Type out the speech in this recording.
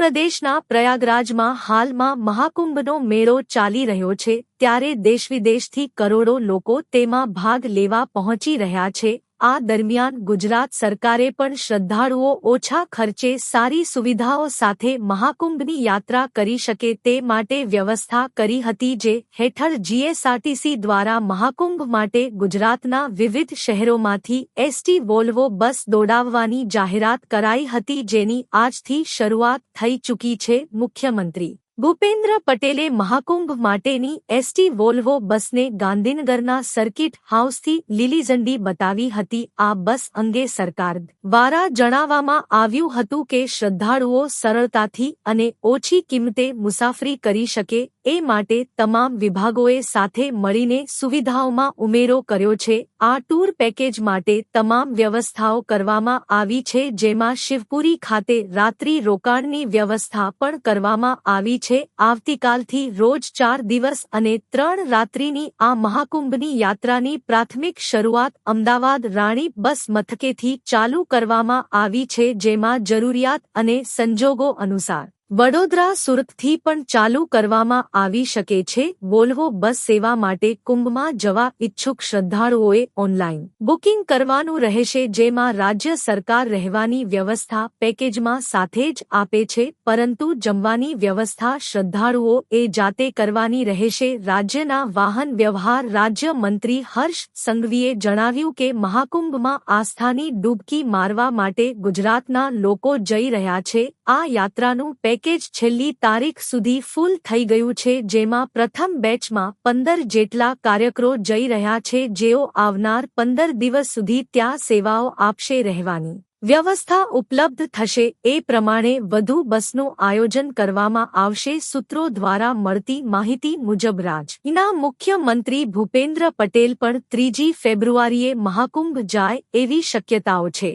પ્રદેશના પ્રયાગરાજમાં હાલમાં મહાકુંભનો મેળો ચાલી રહ્યો છે, ત્યારે દેશ વિદેશથી કરોડો લોકો તેમાં ભાગ લેવા પહોંચી રહ્યા છે. આ દરમિયાન ગુજરાત સરકારે પણ શ્રદ્ધાળુઓ ઓછા ખર્ચે સારી સુવિધાઓ સાથે મહાકુંભની યાત્રા કરી શકે તે માટે વ્યવસ્થા કરી હતી જે હેઠળ જીએસઆરટીસી દ્વારા મહાકુંભ માટે ગુજરાતના વિવિધ શહેરોમાંથી એસટી વોલ્વો બસ દોડાવવાની જાહેરાત કરાઈ હતી જેની આજથી શરૂઆત થઈ ચૂકી છે મુખ્યમંત્રી. ભૂપેન્દ્ર પટેલે મહાકુંભ માટેની એસટી વોલ્વો બસને ગાંધીનગરના સર્કિટ હાઉસથી લીલી ઝંડી બતાવી હતી. આ બસ અંગે સરકાર દ્વારા જણાવવામાં આવ્યું હતું કે શ્રદ્ધાળુઓ સરળતાથી અને ઓછી કિંમતે મુસાફરી કરી શકે, એ માટે તમામ વિભાગોએ સાથે મળીને સુવિધાઓમાં ઉમેરો કર્યો છે. આ ટૂર પેકેજ માટે તમામ વ્યવસ્થાઓ કરવામાં આવી છે, જેમાં શિવપુરી ખાતે રાત્રિ રોકાણની વ્યવસ્થા પણ કરવામાં આવી છે. આવતીકાલથી રોજ ચાર દિવસ અને ત્રણ રાત્રિની આ મહાકુંભની યાત્રાની પ્રાથમિક શરૂઆત અમદાવાદ રાણી બસ મથકેથી ચાલુ કરવામાં આવી છે, જેમાં જરૂરિયાત અને સંજોગો અનુસાર. વડોદરા સુરતથી પણ ચાલુ કરવામાં આવી શકે છે. વોલ્વો બસ સેવા માટે કુંભમાં જવા ઇચ્છુક શ્રદ્ધાળુઓએ ઓનલાઈન બુકિંગ કરવાનું રહેશે, જેમાં રાજ્ય સરકાર રહેવાની વ્યવસ્થા પેકેજમાં સાથે જ આપે છે, પરંતુ જમવાની વ્યવસ્થા શ્રદ્ધાળુઓ એ જાતે કરવાની રહેશે. રાજ્યના વાહન વ્યવહાર રાજ્ય મંત્રી હર્ષ સંઘવીએ જણાવ્યું કે મહાકુંભમાં આસ્થાની ડૂબકી મારવા માટે ગુજરાતના લોકો જઈ રહ્યા છે. આ યાત્રાનું પેકેજ છેલ્લી તારીખ સુધી ફૂલ થઈ ગયું છે, જેમાં પ્રથમ બેચમાં પંદર જેટલા કાર્યકરો જઈ રહ્યા છે, જેઓ આવનાર પંદર દિવસ સુધી ત્યાં સેવાઓ આપશે રહેવાની વ્યવસ્થા ઉપલબ્ધ થશે. એ પ્રમાણે વધુ બસનું આયોજન કરવામાં આવશે. સૂત્રો દ્વારા મળતી માહિતી મુજબ રાજના મુખ્યમંત્રી ભૂપેન્દ્ર પટેલ પણ ત્રીજી ફેબ્રુઆરીએ મહાકુંભ જાય એવી શક્યતાઓ છે.